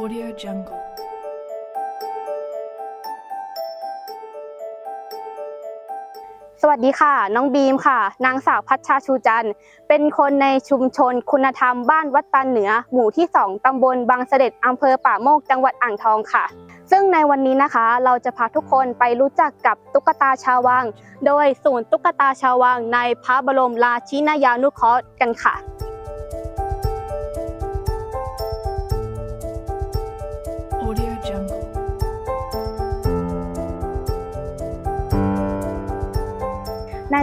Audio Jungle. สวัสดีค่ะ น้องบีมค่ะ นางสาวพัชชาชูจันทร์เป็นคนในชุมชนคุณธรรมบ้านวัดตันเหนือ หมู่ที่ 2 ตำบลบางเสด็จอำเภอป่าโมกจังหวัดอ่างทองค่ะ ซึ่งในวันนี้นะคะ เราจะพาทุกคนไปรู้จักกับตุ๊กตาชาววัง โดยศูนย์ตุ๊กตาชาววังในพระบรมราชินายานุเคราะห์กันค่ะ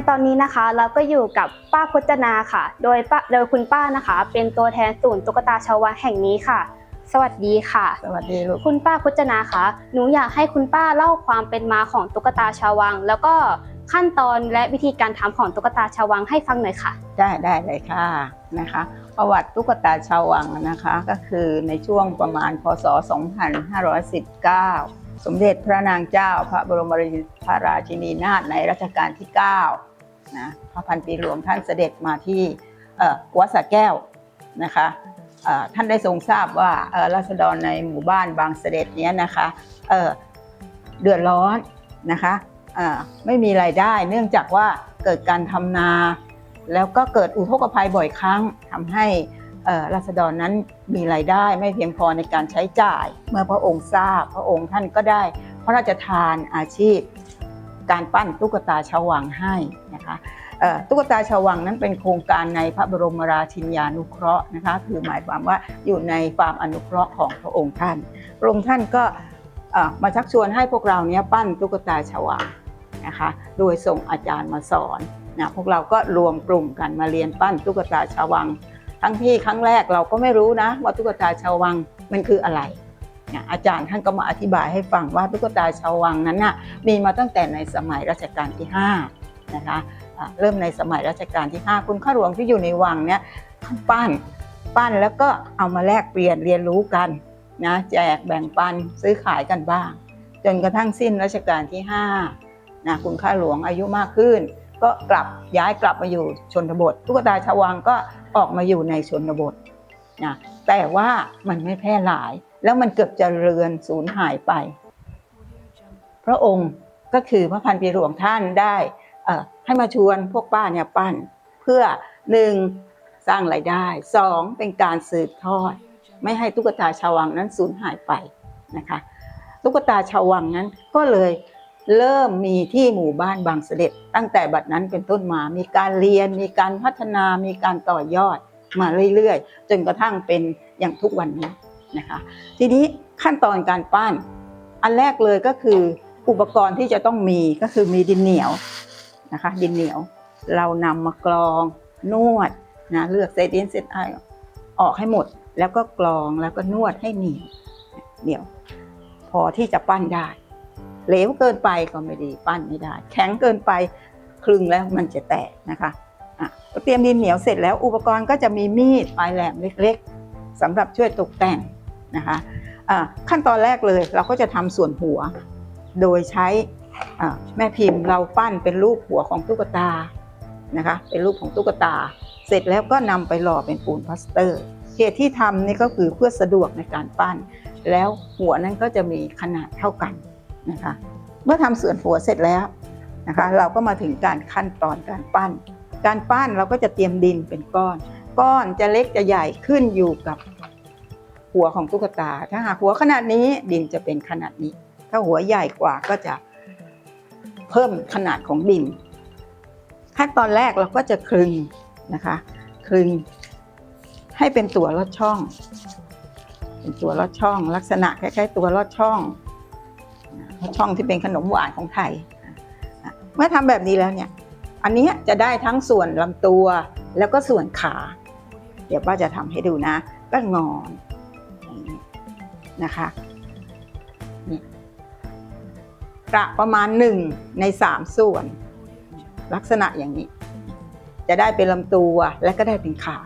ตอนนี้นะคะเราก็อยู่กับป้าพจนาค่ะ โดยป้าโดยคุณป้านะคะ เป็นตัวแทนศูนย์ตุ๊กตาชาววังแห่งนี้ค่ะ สวัสดีค่ะ สวัสดีลูกคุณป้าพจนาคะหนูอยากให้คุณป้าเล่าความเป็นมาของตุ๊กตาชาววัง แล้วก็ขั้นตอนและวิธีการทำของตุ๊กตาชาววังให้ฟังหน่อยค่ะ ได้ได้เลยค่ะนะคะ ประวัติตุ๊กตาชาววังนะคะ ก็คือในช่วงประมาณพศ 2519 สมเด็จพระนางเจ้า พระบรมราชินีนาถในรัชกาลที่9นะพระพันปีหลวงท่านเสด็จมาที่วัดสระแก้วนะคะท่านได้ทรงทราบว่าราษฎรในหมู่บ้านบางเสด็จเนี้ยนะคะเอ่อเดือดร้อนนะคะไม่มีรายได้เนื่องจากว่าเกิดการทำนา แล้วก็เกิดอุทกภัยบ่อยครั้งทำให้ ราษฎรนั้นมีรายได้ไม่เพียงพอในการใช้จ่าย เมื่อพระองค์ทราบพระองค์ท่านก็ได้ พระราชทานอาชีพ การปั้นตุ๊กตาชาววังให้นะคะตุ๊กตาชาววังนั้นเป็นโครงการในพระบรมราชินีนานุเคราะห์นะคะคือหมายความว่าอยู่ในความอนุเคราะห์ของพระองค์ท่านพระองค์ท่านก็มาชักชวนให้พวกเราเนี้ยปั้นตุ๊กตาชาววังนะคะโดยส่งอาจารย์มาสอนนะพวกเราก็รวมกลุ่มกันมาเรียนปั้นตุ๊กตาชาววัง ทั้งที่ครั้งแรกเราก็ไม่รู้นะว่าตุ๊กตาชาววังมันคืออะไรอาจารย์ท่านก็มาอธิบายให้ฟังว่าตุ๊กตาชาววังนั้นน่ะมีมาตั้งแต่ในสมัยรัชกาลที่5นะคะะเริ่มในสมัยรัชกาลที่ 5 คุณข้าหลวงที่อยู่ในวังเนี่ยปั้นปั้นแล้วก็เอามาแลกเปลี่ยนเรียนรู้กันนะแจกแบ่งปันซื้อขายกันบ้าง จนกระทั่งสิ้นรัชกาลที่5นะคุณข้าหลวงอายุมากขึ้น ก็กลับย้ายกลับมาอยู่ชนบท ตุ๊กตาชาววังก็ออกมาอยู่ในชนบทนะแต่ว่ามันไม่แพร่หลาย แล้วมันเกือบจะเรือนสูญหายไป พระองค์ก็คือพระพันปีหลวงท่านได้อ่อให้มาชวนพวกป้าเนี่ยปั้น เพื่อหนึ่งสร้างรายได้สองเป็นการสืบทอด ไม่ให้ตุ๊กตาชาววังนั้นสูญหายไปนะคะตุ๊กตาชาววังนั้นก็เลย เริ่มมีที่หมู่บ้านบางเสด็จ ตั้งแต่บัดนั้นเป็นต้นมา มีการเรียน มีการพัฒนา มีการต่อยอดมาเรื่อยๆ จนกระทั่งเป็นอย่างทุกวันนี้นะคะ ทีนี้ขั้นตอนการปั้น อันแรกเลยก็คืออุปกรณ์ที่จะต้องมีก็คือมีดินเหนียวนะคะ ดินเหนียว เรานำมากรองนวดนะเลือกเศษดินเศษไอออกให้หมด แล้วก็กรองแล้วก็นวดให้เหนียวเหนียว พอที่จะปั้นได้ เหลวเกินไปก็ไม่ดีปั้นไม่ได้ แข็งเกินไปคลึงแล้วมันจะแตกนะคะะเตรียมดินเหนียวเสร็จแล้วอุปกรณ์ก็จะมีมีดปลายแหลมเล็กๆสำหรับช่วยตกแต่งนะคะะขั้นตอนแรกเลยเราก็จะทำส่วนหัว โดยใช้แม่พิมพ์เราปั้นเป็นรูปหัวของตุ๊กตานะคะเป็นรูปของตุ๊กตา เสร็จแล้วก็นำไปหล่อเป็นปูนพลาสเตอร์เหตุที่ทำนี่ก็คือเพื่อสะดวกในการปั้น แล้วหัวนั้นก็จะมีขนาดเท่ากัน นะคะ เมื่อทำส่วนหัวเสร็จแล้วนะคะ เราก็มาถึงการขั้นตอนการปั้น การปั้นเราก็จะเตรียมดินเป็นก้อน ก้อนจะเล็กจะใหญ่ขึ้นอยู่กับหัวของตุ๊กตา ถ้าหากหัวขนาดนี้ดินจะเป็นขนาดนี้ ถ้าหัวใหญ่กว่าก็จะเพิ่มขนาดของดิน ขั้นตอนแรกเราก็จะคลึงนะคะคลึงให้เป็นตัวลอดช่อง เป็นตัวลอดช่อง ลักษณะคล้ายๆตัวลอดช่อง ช่องที่เป็นขนมหวานของไทยอ่เมื่อทำแบบนี้แล้วเนี่ย อันนี้จะได้ทั้งส่วนลำตัวแล้วก็ส่วนขา เดี๋ยวป้าจะทำให้ดูนะ ก็งอนอนนะคะนี่กระประมาณหนึ่งในสามส่วน ลักษณะอย่างนี้ จะได้เป็นลำตัวและก็ได้เป็นขา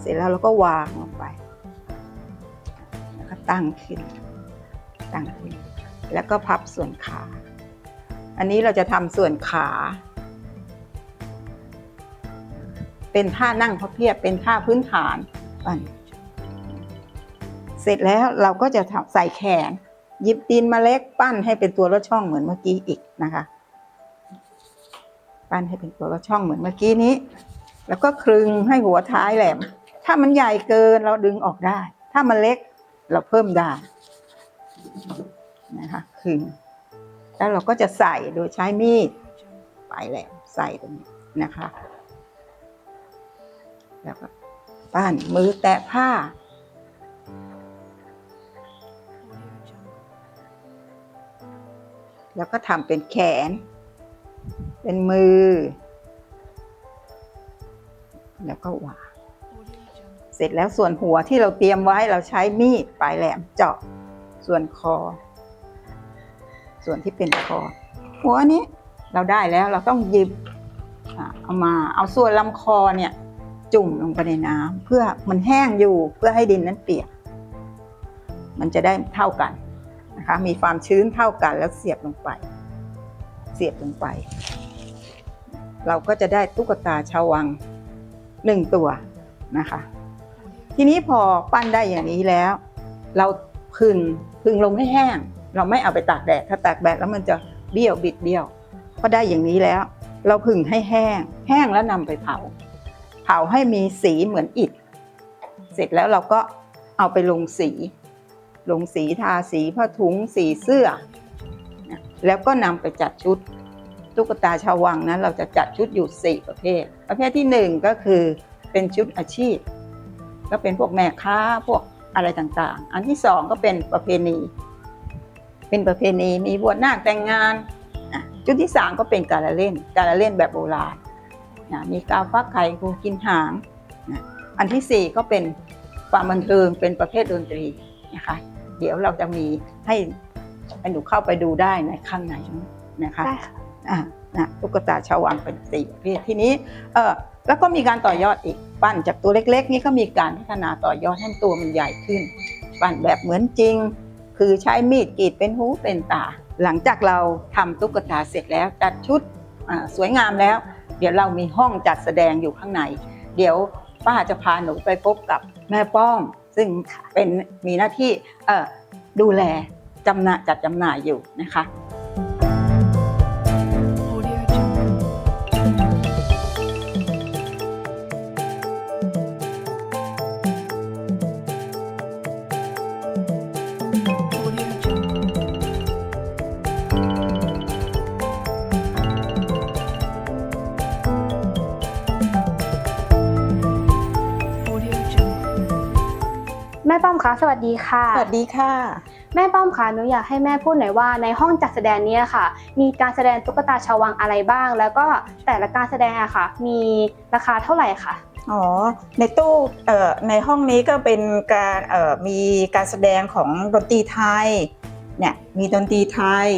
เสร็จแล้วเราก็วางลงไป แล้วก็ตั้งขึ้น ตั้งขึ้น แล้วก็พับส่วนขา อันนี้เราจะทำส่วนขา เป็นท่านั่งพับเพียบเป็นท่าพื้นฐานปั้นเสร็จแล้วเราก็จะใส่แขนหยิบดินมาเล็กปั้นให้เป็นตัวลอดช่องเหมือนเมื่อกี้อีกนะคะ ปั้นให้เป็นตัวลอดช่องเหมือนเมื่อกี้นี้ แล้วก็คลึงให้หัวท้ายแหลม ถ้ามันใหญ่เกินเราดึงออกได้ ถ้ามันเล็กเราเพิ่มได้ นะคะคึงแล้วเราก็จะใส่โดยใช้มีดปลายแหลมใส่ตรงนี้นะคะ แล้วก็ปั้นมือแตะผ้า แล้วก็ทำเป็นแขน เป็นมือ แล้วก็วางเสร็จแล้วส่วนหัวที่เราเตรียมไว้เราใช้มีดปลายแหลมเจาะส่วนคอ ส่วนที่เป็นคอ หัวนี้เราได้แล้วเราต้องหยิบเอามาเอาส่วนลำคอเนี่ยจุ่มลงไปในน้ำเพื่อมันแห้งอยู่เพื่อให้ดินนั้นเปียก มันจะได้เท่ากันนะคะมีความชื้นเท่ากันแล้วเสียบลงไป เสียบลงไป เราก็จะได้ตุ๊กตาชาววังหนึ่งตัวนะคะ ทีนี้พอปั้นได้อย่างนี้แล้ว เราพึ่งพึ่งลงให้แห้ง เราไม่เอาไปตากแดดถ้าตากแดดแล้วมันจะเบี้ยวบิดเบี้ยวพอได้อย่างนี้แล้ว เราพึงให้แห้ง แห้งแล้วนำไปเผา เผาให้มีสีเหมือนอิฐ เสร็จแล้วเราก็เอาไปลงสี ลงสีทาสีผ้าถุงสีเสื้อ แล้วก็นำไปจัดชุดตุ๊กตาชาววังนั้นเราจะจัดชุดอยู่ 4 ประเภท ประเภทที่หนึ่งก็คือเป็นชุดอาชีพ ก็เป็นพวกแม่ค้าพวกอะไรต่างๆ อันที่สองก็เป็นประเพณี เป็นประเพณีมีบวชนาคแต่งงานอะชุดที่สามก็เป็นการละเล่น การละเล่นแบบโบราณนะมีกาฟักไข่ครูกินหางนะอันที่สี่ก็เป็นความบันเทิงเป็นประเภทดนตรีนะคะเดี๋ยวเราจะมีให้ให้หนูเข้าไปดูได้ในข้างในนะคะได้ค่ะอะนะตุ๊กตาชาววังเป็นสี่ประเภททีนี้เออแล้วก็มีการต่อยอดอีกปั้นจากตัวเล็ก ๆ นี่ก็มีการพัฒนาต่อยอดให้ตัวมันใหญ่ขึ้น ปั้นแบบเหมือนจริง คือใช้มีดกรีดเป็นหูเป็นตา หลังจากเราทำตุ๊กตาเสร็จแล้วจัดชุดสวยงามแล้ว เดี๋ยวเรามีห้องจัดแสดงอยู่ข้างใน เดี๋ยวป้าจะพาหนูไปพบกับแม่ป้อม ซึ่งเป็นมีหน้าที่ดูแลจำหน่ายจัดจำหน่ายอยู่นะคะ ม่ป้อมคะสวัสดีค่ะ สวัสดีค่ะ แม่ป้อมคะหนูอยากให้แม่พูดหน่อยว่าในห้องจัดแสดงเนี้ค่ะ มีการแสดงตุ๊กตาชาววังอะไรบ้าง แล้วก็แต่ละการแสดงอะค่ะ มีราคาเท่าไหร่คะอ๋อ ในตู้เอ่อในห้องนี้ก็เป็นการเอ่อมีการแสดงของดนตรีไทยเนี่ยมีดนตรีไทย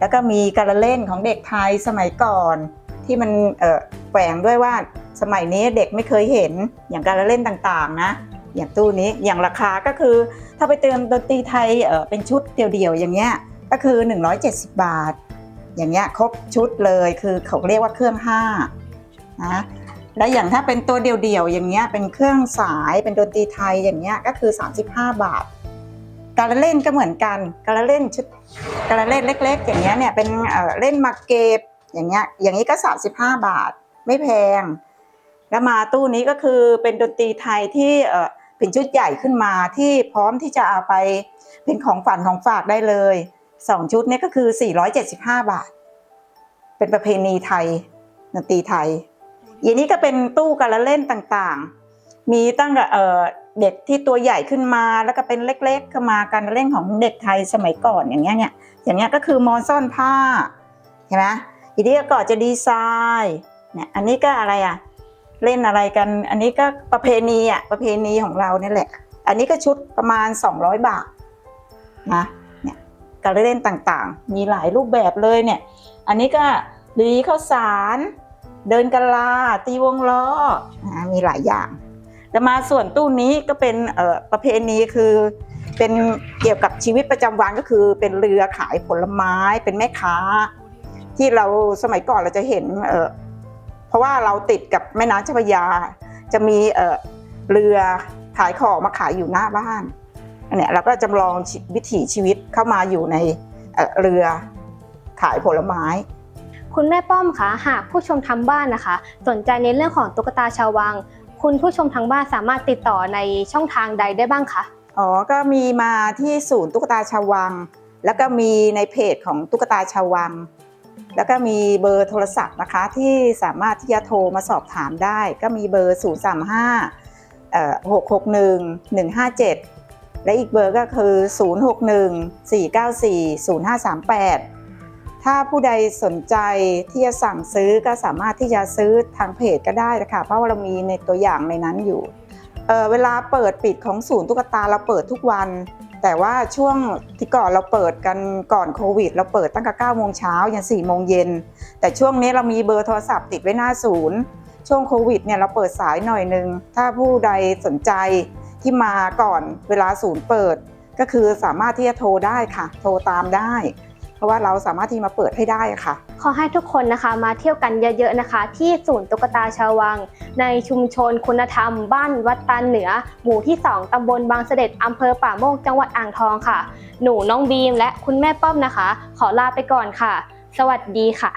แล้วก็มีการละเล่นของเด็กไทยสมัยก่อน ที่มันเอ่อแฝงด้วยว่าสมัยนี้เด็กไม่เคยเห็นอย่างการละเล่นต่างๆนะ อย่างตู้นี้อย่างราคาก็คือ ถ้าไปเติมดนตรีไทยเออเป็นชุดเดียวๆอย่างเงี้ยก็คือ 170 บาท อย่างเงี้ยครบชุดเลยคือเขาเรียกว่าเครื่องห้านะแล้วอย่างถ้าเป็นตัวเดี่ยวๆอย่างเงี้ยเป็นเครื่องสายเป็นดนตรีไทยอย่างเงี้ยก็คือ 35 บาท การเล่นก็เหมือนกันการเล่นชุดการเล่นเล็ก ๆ อย่างเงี้ยเนี่ยเป็นเอ่อเล่นมาเก็บอย่างเงี้ยอย่างนี้ก็ 35 บาทไม่แพง แล้วมาตู้นี้ก็คือเป็นดนตรีไทยที่ เป็นชุดใหญ่ขึ้นมาที่พร้อมที่จะเอาไปเป็นของฝันของฝากได้เลยสองชุดนี้ก็คือ 475 บาท เป็นประเพณีไทยดนตรีไทยอย่างนี้ก็เป็นตู้การละเล่นต่างๆ มีตั้งแต่เด็กที่ตัวใหญ่ขึ้นมาแล้วก็เป็นเล็กๆก็มาการเล่นของเด็กไทยสมัยก่อนอย่างเงี้ยเนี่ยอย่างเงี้ยก็คือมอนซ่อนผ้าเห็นไหมอีนี้ก็จะดีไซน์เนี่ยอันนี้ก็อะไรอะ เล่นอะไรกัน อันนี้ก็ประเพณีอะประเพณีของเราเนี่ยแหละ อันนี้ก็ชุดประมาณ 200 บาทนะเนี่ยการเล่นต่างๆ มีหลายรูปแบบเลยเนี่ย อันนี้ก็ลีข้าวสาร เดินกะลา ตีวงล้อมีหลายอย่างแต่มาส่วนตู้นี้ก็เป็นประเพณีคือเป็นเกี่ยวกับชีวิตประจำวันก็คือเป็นเรือขายผลไม้เป็นแม่ค้า ที่เราสมัยก่อนเราจะเห็นเราะว่าเราติดกับแม่น้ำเจ้าพระยา จะมีเอ่อเรือขายของมาขายอยู่หน้าบ้านอันเนี้ยเราก็จำลองชีวิถีชีวิตเข้ามาอยู่ในเอ่อเรือขายผลไม้ คุณแม่ป้อมคะหากผู้ชมทางบ้านนะคะ สนใจในเรื่องของตุ๊กตาชาววัง คุณผู้ชมทางบ้านสามารถติดต่อในช่องทางใดได้บ้างคะอ๋อก็มีมาที่ศูนย์ตุ๊กตาชาววัง แล้วก็มีในเพจของตุ๊กตาชาววัง แล้วก็มีเบอร์โทรศัพท์นะคะที่สามารถที่จะโทรมาสอบถามได้ ก็มีเบอร์ 0 3 5 661 157 และอีกเบอร์ก็คือ 061 494 0538 ถ้าผู้ใดสนใจที่จะสั่งซื้อก็สามารถที่จะซื้อทางเพจก็ได้นะคะเพราะว่าเรามีในตัวอย่างในนั้นอยู่เเวลาเปิดปิดของศูนย์ตุ๊กตาเราเปิดทุกวัน แต่ว่าช่วงที่ก่อนเราเปิดกันก่อนโควิด เราเปิดตั้งแต่9โมงเช้ายัน4โมงเย็น แต่ช่วงนี้เรามีเบอร์โทรศัพท์ติดไว้หน้าศูนย์ ช่วงโควิดเนี่ยเราเปิดสายหน่อยหนึ่งถ้าผู้ใดสนใจที่มาก่อนเวลาศูนย์เปิด ก็คือสามารถที่จะโทรได้ค่ะ โทรตามได้ ราะว่าเราสามารถที่มาเปิดให้ได้ค่ะ ขอให้ทุกคนนะคะมาเที่ยวกันเยอะๆนะคะ ที่ศูนย์ตุ๊กตาชาววัง ในชุมชนคุณธรรม บ้านวัดตันเหนือ หมู่ที่ 2ตำบลบางเสด็จอำเภอป่าโมกจังหวัดอ่างทองค่ะ หนูน้องบีมและคุณแม่ป้อมนะคะ ขอลาไปก่อนค่ะ สวัสดีค่ะ